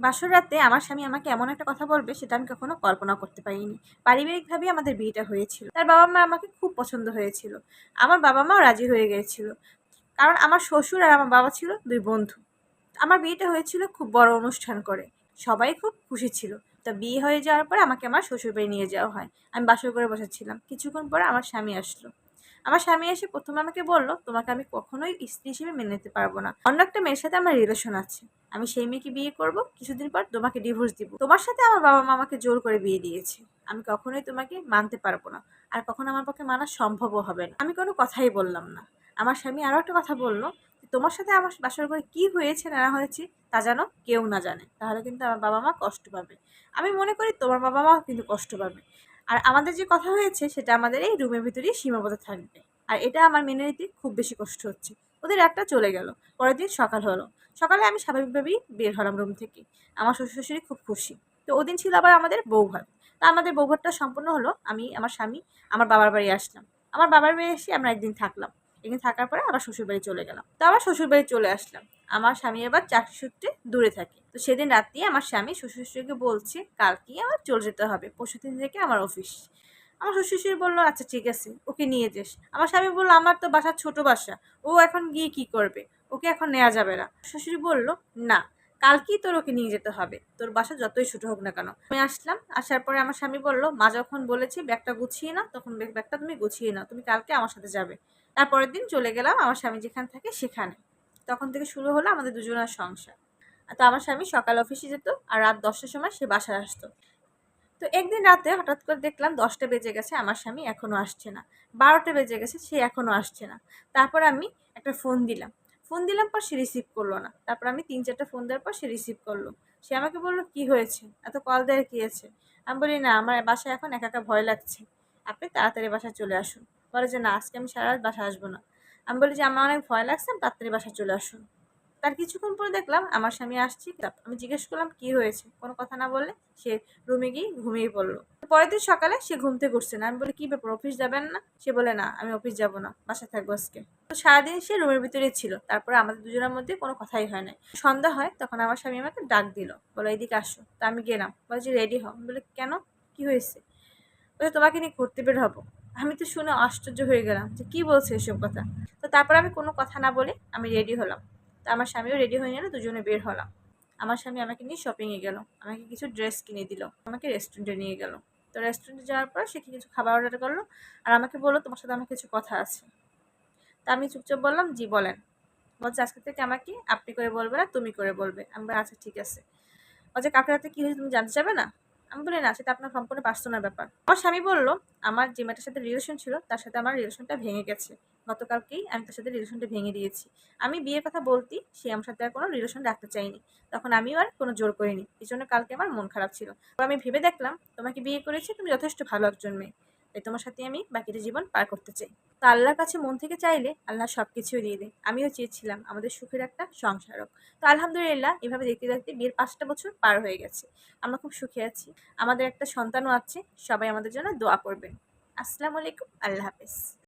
বাসর রাতে আমার স্বামী আমাকে এমন একটা কথা বলবে, সেটা আমি কখনো কল্পনা করতে পারিনি। পারিবারিকভাবে আমাদের বিয়েটা হয়েছিল। তার বাবা মা আমাকে খুব পছন্দ হয়েছিল। আমার বাবা মাও রাজি হয়ে গিয়েছিল কারণ আমার শ্বশুর আর আমার বাবা ছিল দুই বন্ধু। আমার বিয়েটা হয়েছিল খুব বড় অনুষ্ঠান করে। সবাই খুব খুশি ছিল। তা বিয়ে হয়ে যাওয়ার পর আমাকে আমার শ্বশুর বাড়ি নিয়ে যাওয়া হয়। আমি বাসর করে বসেছিলাম। কিছুক্ষণ পর আমার স্বামী আসলো। আমার স্বামী এসে প্রথমে আমাকে বলল, তোমাকে আমি কখনোই স্ত্রী হিসেবে মেনে নিতে পারব না। অন্য একটা মেয়ের সাথে আমার রিলেশন আছে। আমি সেই মেয়েকে বিয়ে করব, কিছুদিন পর তোমাকে ডিভোর্স দিব। তোমার সাথে আমার বাবা মা আমাকে জোর করে বিয়ে দিয়েছে। আমি কখনোই তোমাকে মানতে পারব না। আর কখনো আমার পক্ষে মানা সম্ভবও হবে না। আমি কোনো কথাই বললাম না। আমার স্বামী আরও একটা কথা বলল তোমার সাথে আমার বাসর করে কি হয়েছে না না হয়েছে, তা যেন কেউ না জানে। তাহলে কিন্তু আমার বাবা মা কষ্ট পাবে। আমি মনে করি তোমার বাবা মাও কিন্তু কষ্ট পাবে। আর আমাদের যে কথা হয়েছে, সেটা আমাদের এই রুমের ভিতরেই সীমাবদ্ধ থাকবে। আর এটা আমার মেনে নিতে খুব বেশি কষ্ট হচ্ছে। ওদের একটা চলে গেল, পরের দিন সকাল হলো। সকালে আমি স্বাভাবিকভাবেই বের হলাম রুম থেকে। আমার শ্বশুর শাশুড়ি খুব খুশি। তো ওদিন ছিল আবার আমাদের বৌভাত। তা আমাদের বৌভাতটা সম্পূর্ণ হলো, আমি, আমার স্বামী, আমার বাবার বাড়ি আসলাম। আমার বাবার বাড়ি এসে আমরা একদিন থাকলাম। একদিন থাকার পরে আবার শ্বশুর বাড়ি চলে গেলাম। তো আবার শ্বশুর বাড়ি চলে আসলাম। আমার স্বামী এবার চাকরি সূত্রে দূরে থাকে। তো সেদিন রাত্রি আমার স্বামী শ্বশুর শাশুড়িকে বলছে, কালকেই আমার চলে যেতে হবে, পরশু দিন থেকে আমার অফিস আমার শ্বশুর শাশুড়ি বলল আচ্ছা ঠিক আছে, ওকে নিয়ে যাস। আমার স্বামী বলল, আমার তো বাসা ছোট বাসা, ও এখন গিয়ে কি করবে? ওকে এখন নেওয়া যাবে না। শ্বশুরি বলল, না, কালকেই তোর ওকে নিয়ে যেতে হবে, তোর বাসা যতই ছোট হোক না কেন। আমি আসলাম, আসার পরে আমার স্বামী বলল, মা যখন বলেছে ব্যাগটা গুছিয়ে না তখন ব্যাগটা তুমি গুছিয়ে নাও, তুমি কালকে আমার সাথে যাবে। তারপরের দিন চলে গেলাম আমার স্বামী যেখানে থাকে সেখানে। তখন থেকে শুরু হলো আমাদের দুজনের সংসার। তো আমার স্বামী সকাল অফিসে যেত আর রাত দশটার সময় সে বাসায় আসতো। তো একদিন রাতে হঠাৎ করে দেখলাম দশটা বেজে গেছে, আমার স্বামী এখনও আসছে না। বারোটা বেজে গেছে, সে এখনও আসছে না। তারপর আমি একটা ফোন দিলাম। ফোন দিলাম পর সে রিসিভ করল না। তারপর আমি তিন চারটা ফোন দেওয়ার পর সে রিসিভ করল। সে আমাকে বলল, কি হয়েছে? এত কল দেওয়ার কী আছে? আমি বলি, না, আমার বাসায় এখন একা একা ভয় লাগছে। আপনি তাড়াতাড়ি বাসায় চলে আসুন। বলে যে, না, আজকে আমি সারা রাত বাসায় আসব না। আমি বলি যে, আমার অনেক ভয় লাগছে তাড়াতাড়ি বাসায় চলে আসুন তার কিছুক্ষণ পরে দেখলাম, আমার স্বামী আসছি আমি জিজ্ঞেস করলাম, কি হয়েছে? কোনো কথা না বললে সে রুমে গিয়ে ঘুমিয়ে পড়ল। পরের দিন সকালে সে ঘুমতে করছে না। আমি বলি, কি ব্যাপার, অফিস যাবেন না? সে বলে, না, আমি অফিস যাব না, বাসায় থাকব আজকে। তো সারাদিন সে রুমের ভিতরে ছিল। তারপরে আমাদের দুজনের মধ্যে কোনো কথাই হয় নাই। সন্ধ্যা হয়, তখন আমার স্বামী আমাকে ডাক দিল। বলো এইদিকে আসো। তা আমি গেলাম। বলে যে রেডি হও। বলে, কেন? কি হয়েছে? বলে, তোমাকে নিয়ে ঘুরতে বের হব। আমি তো শুনে আশ্চর্য হয়ে গেলাম যে কী বলছে এসব কথা। তো তারপর আমি কোনো কথা না বলে আমি রেডি হলাম। তো আমার স্বামীও রেডি হয়ে গেল দুজনে বের হলাম। আমার স্বামী আমাকে নিয়ে শপিংয়ে গেল। আমাকে কিছু ড্রেস কিনে দিল। আমাকে রেস্টুরেন্টে নিয়ে গেল। তো রেস্টুরেন্টে যাওয়ার পর সে কিছু খাবার অর্ডার করল আর আমাকে বলল, তোমার সাথে আমার কিছু কথা আছে। তা আমি চুপচাপ বললাম, জি, বলেন। বলছে, আজকে থেকে আমাকে আপনি করে বলবে না, তুমি করে বলবে। আমি আচ্ছা ঠিক আছে। বলছে, কালকে রাতে কী হয়েছে তুমি জানতে চাবে না? আমি বলি, না, সেটা আপনার সম্পূর্ণ পার্সোনাল ব্যাপার। আমার স্বামী বলল, আমার যে মেয়েটার সাথে রিলেশন ছিল, তার সাথে আমার রিলেশনটা ভেঙে গেছে। গতকালকেই আমি তার সাথে রিলেশনটা ভেঙে দিয়েছি। আমি বিয়ের কথা বলতি, সে আমার সাথে আর কোনো রিলেশন রাখতে চাইনি তখন আমিও আর কোনো জোর করিনি। এই জন্য কালকে আমার মন খারাপ ছিল। আমি ভেবে দেখলাম, তোমাকে বিয়ে করেছি, তুমি যথেষ্ট ভালো একজন মেয়ে। তাই তোমার সাথে আমি বাকিটা জীবন পার করতে চাই। তো আল্লাহর কাছে মন থেকে চাইলে আল্লাহ সব কিছুই দিয়ে দেয়। আমিও চেয়েছিলাম আমাদের সুখের একটা সংসারক তো আলহামদুলিল্লাহ এভাবে দেখতে দেখতে বিয়ের পাঁচটা বছর পার হয়ে গেছে। আমরা খুব সুখে আছি। আমাদের একটা সন্তানও আছে। সবাই আমাদের জন্য দোয়া করবেন। আসসালামু আলাইকুম। আল্লাহ হাফেজ।